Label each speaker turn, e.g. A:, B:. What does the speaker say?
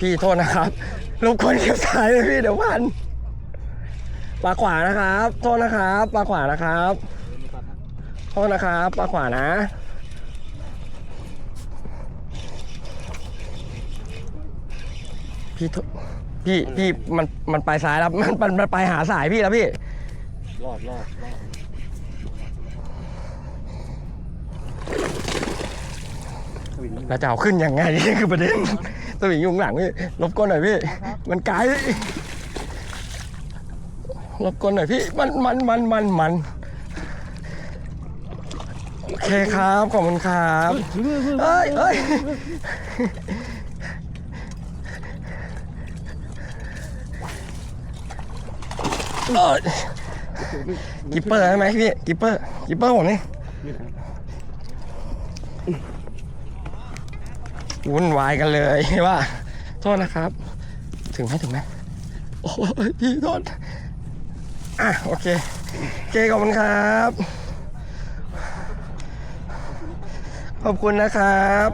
A: พี่โทษนะครับรบกวนเก็บสายเลยพี่เดี๋ยวพันปลาขวานะครับ โทษนะครับปลาขวานะครับโทษนะครับปลาขวานะพี่โทพี่พี่มันมันไปซ้ายแล้วมันมันมันไปหาสายพี่แล้วพี่
B: รอดรอดรอด
A: แล้วจะเอาขึ้นยังไงนี่คือประเด็นตัวหญิงอยู่ข้างหลังพี่รบกวนหน่อยพี่ มันไกลรบกวนหน่อยพี่ มันมันมันมันมันโอเคครับ ขอบคุณครับเอ้ยเอ้ยกิปเปอร์ใช่ไหมพี่กิปเปอร์กิปเปอร์ผมนี่ วุ่นวายกันเลยว่า โทษนะครับ ถึงไหมถึงไหมโอ้ยพี่โทษอะโอเคเคขอบคุณครับ ขอบคุณนะครับ